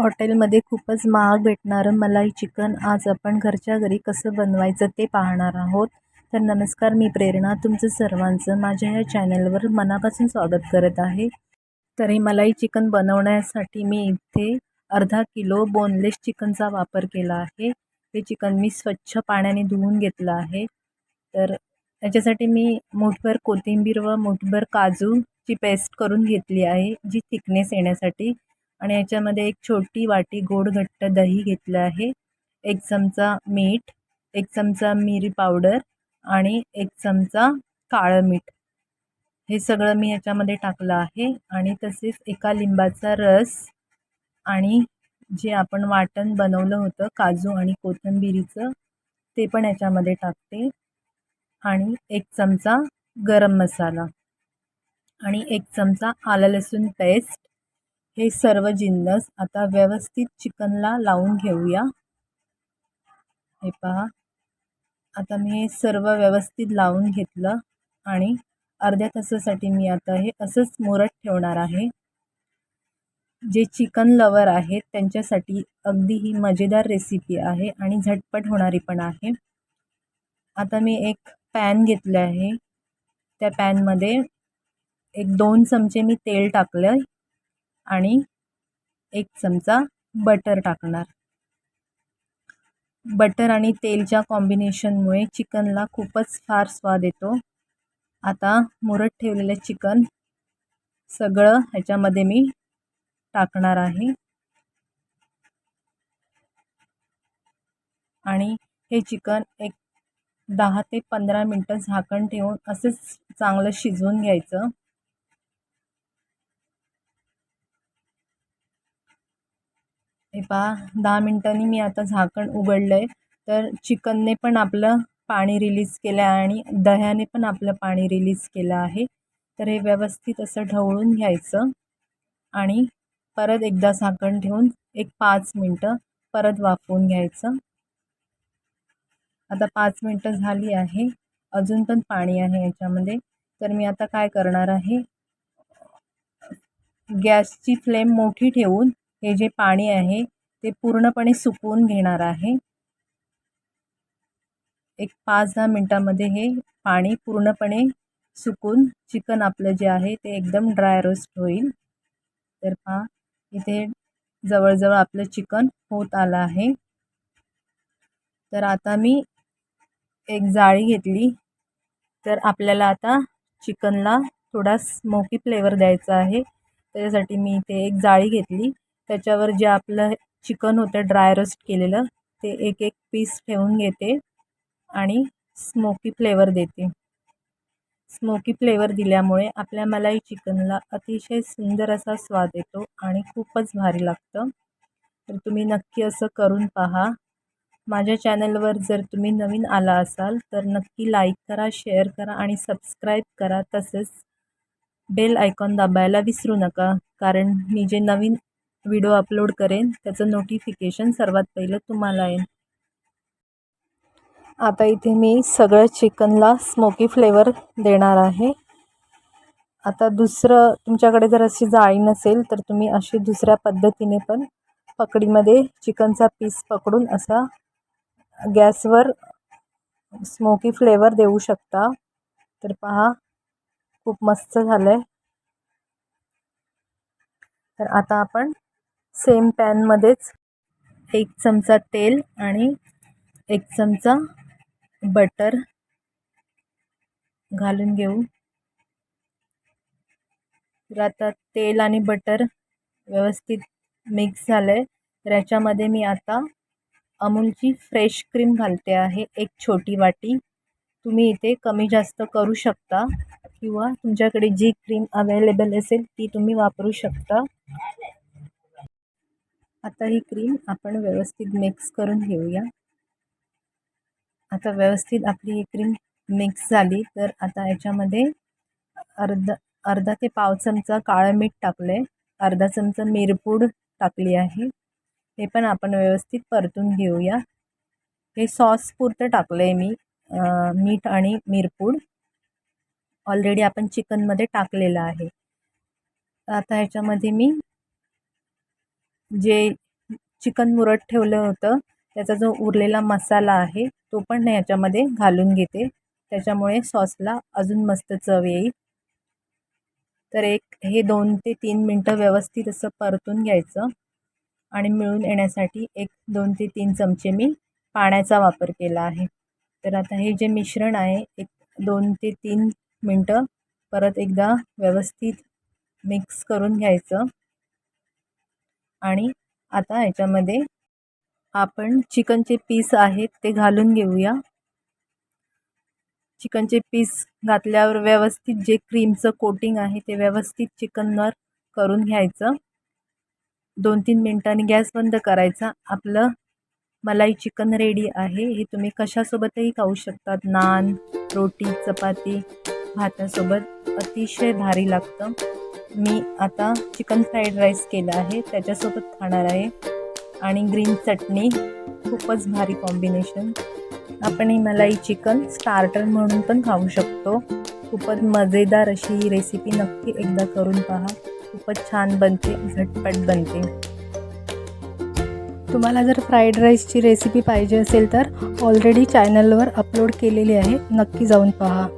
हॉटेलमध्ये खूपच महाग भेटणारं. मलाई चिकन आज आपण घरच्या घरी कसं बनवायचं ते पाहणार आहोत. तर नमस्कार मी प्रेरणा तुमचं सर्वांचं माझ्या या चॅनलवर मनापासून स्वागत करत आहे. तरी मलाई चिकन बनवण्यासाठी मी इथे अर्धा किलो बोनलेस चिकनचा वापर केला आहे. हे चिकन मी स्वच्छ पाण्याने धुवून घेतलं आहे. तर याच्यासाठी मी मुठभर कोथिंबीर व मुठभर काजूची पेस्ट करून घेतली आहे जी थिकनेस येण्यासाठी. आणि याच्यामध्ये एक छोटी वाटी गोड घट्ट दही घेतलं आहे. एक चमचा मीठ एक चमचा मिरी पावडर आणि एक चमचा काळं मीठ. हे सगळं मी याच्यामध्ये टाकलं आहे आणि तसेच एका लिंबाचा रस आणि जे आपण वाटण बनवलं होतं काजू आणि कोथिंबिरीचं ते पण याच्यामध्ये टाकते. आणि एक चमचा गरम मसाला आणि एक चमचा आलं लसूण पेस्ट हे सर्व जिन्नस आता व्यवस्थित चिकनला लावून घेऊया. हे पहा. आता मी हे सर्व व्यवस्थित लावून घेतलं आणि अर्ध्या तासासाठी मी आता हे असंच मुरत ठेवणार आहे. जे चिकन लवर आहेत त्यांच्यासाठी अगदी ही मजेदार रेसिपी आहे आणि झटपट होणारी पण आहे. आता मी एक पॅन घेतलं आहे. त्या पॅनमध्ये एक दोन चमचे मी तेल टाकलं आणि एक चमचा बटर टाकणार. बटर आणि तेलच्या कॉम्बिनेशनमुळे चिकनला खूपच फार स्वाद येतो. आता मुरत ठेवलेलं चिकन सगळं ह्याच्यामध्ये मी टाकणार आहे. आणि हे चिकन एक दहा ते पंधरा मिनटं झाकण ठेवून असंच चांगलं शिजवून घ्यायचं. हे पहा दहा मिनटांनी मी आता झाकण उघडलं आहे तर चिकनने पण आपलं पाणी रिलीज केलं आहे आणि दह्याने पण आपलं पाणी रिलीज केलं आहे. तर हे व्यवस्थित असं ढवळून घ्यायचं आणि परत एकदा झाकण ठेवून एक पाच मिनटं परत वाफवून घ्यायचं. आता पाच मिनटं झाली आहे. अजून पण पाणी आहे याच्यामध्ये. तर मी आता काय करणार आहे? गॅसची फ्लेम मोठी ठेवून हे जे पाणी आहे ते पूर्णपणे सुकवून घेणार आहे. एक पाच दहा मिनटामध्ये हे पाणी पूर्णपणे सुकून चिकन आपलं जे आहे ते एकदम ड्राय रोस्ट होईल. तर पहा इथे जवळजवळ आपलं चिकन होत आलं आहे. तर आता मी एक जाळी घेतली. तर आपल्याला आता चिकनला थोडा स्मोकी फ्लेवर द्यायचा आहे. त्याच्यासाठी मी इथे एक जाळी घेतली. त्याच्यावर जे आपलं चिकन होतं ड्राय रोस्ट केलेलं ते एक एक पीस ठेवून घेते आणि स्मोकी फ्लेवर देते. स्मोकी फ्लेवर दिल्यामुळे आपल्या मलाई चिकनला अतिशय सुंदर असा स्वाद येतो आणि खूपच भारी लागतं. तर तुम्ही नक्की असं करून पहा. माझ्या चॅनलवर जर तुम्ही नवीन आला असाल तर नक्की लाईक करा शेअर करा आणि सबस्क्राईब करा. तसेच बेल आयकॉन दाबायला विसरू नका कारण मी जे नवीन व्हिडिओ अपलोड करेन. त्याचं नोटिफिकेशन सर्वात पहिलं तुम्हाला येईल. आता इथे मी सगळं चिकनला स्मोकी फ्लेवर देणार आहे. आता दुसरं तुमच्याकडे जर अशी जाळी नसेल तर तुम्ही अशी दुसऱ्या पद्धतीने पण पकडीमध्ये चिकनचा पीस पकडून असा गॅसवर स्मोकी फ्लेवर देऊ शकता. तर पहा खूप मस्त झालं आहे तर आता आपण सेम पॅनमध्येच एक चमचा तेल आणि एक चमचा बटर घालून घेऊ. तर आता तेल आणि बटर व्यवस्थित मिक्स झालं आहे तर याच्यामध्ये मी आता अमूलची फ्रेश क्रीम घालते आहे एक छोटी वाटी. तुम्ही इथे कमी जास्त करू शकता किंवा तुमच्याकडे जी क्रीम अवेलेबल असेल ती तुम्ही वापरू शकता. आता ही क्रीम आपण व्यवस्थित मिक्स करून घेऊया. आता व्यवस्थित आपली ही क्रीम मिक्स झाली तर आता याच्यामध्ये अर्धा अर्धा ते पाव चमचा काळं मीठ टाकलं आहे अर्धा चमचा मिरपूड टाकली आहे. हे पण आपण व्यवस्थित परतून घेऊया. हे सॉस पुरतं टाकलं आहे मी मीठ आणि मिरपूड. ऑलरेडी आपण चिकनमध्ये टाकलेलं आहे. आता ह्याच्यामध्ये मी जे चिकन मुरत ठेवलं होतं त्याचा जो उरलेला मसाला आहे तो पण याच्यामध्ये घालून घेते. त्याच्यामुळे सॉसला अजून मस्त चव येईल. तर एक हे दोन ते तीन मिनटं व्यवस्थित असं परतून घ्यायचं. आणि मिळून येण्यासाठी एक दोन ते तीन चमचे मी पाण्याचा वापर केला आहे. तर आता हे जे मिश्रण आहे एक दोन ते तीन मिनटं परत एकदा व्यवस्थित मिक्स करून घ्यायचं. आणि आता याच्यामध्ये आपण चिकनचे पीस आहेत ते घालून घेऊया. चिकनचे पीस घातल्यावर व्यवस्थित जे क्रीमचं कोटिंग आहे ते व्यवस्थित चिकनवर करून घ्यायचं. दोन तीन मिनटांनी गॅस बंद करायचा. आपलं मलाई चिकन रेडी आहे. हे तुम्ही कशासोबतही खाऊ शकतात. नान रोटी चपाती भातासोबत अतिशय भारी लागतं. मी आता चिकन फ्राईड राईस केला आहे त्याच्यासोबत खाणार आहे. आणि ग्रीन चटणी खूपच भारी कॉम्बिनेशन आपण मलाई चिकन स्टार्टर म्हणून पण खाऊ शकतो. खूपच मजेदार अशी ही रेसिपी नक्की एकदा करून पहा. खूपच छान बनते झटपट बनते. तुम्हाला जर फ्राईड राईसची रेसिपी पाहिजे असेल तर ऑलरेडी चॅनलवर अपलोड केलेली आहे. नक्की जाऊन पहा.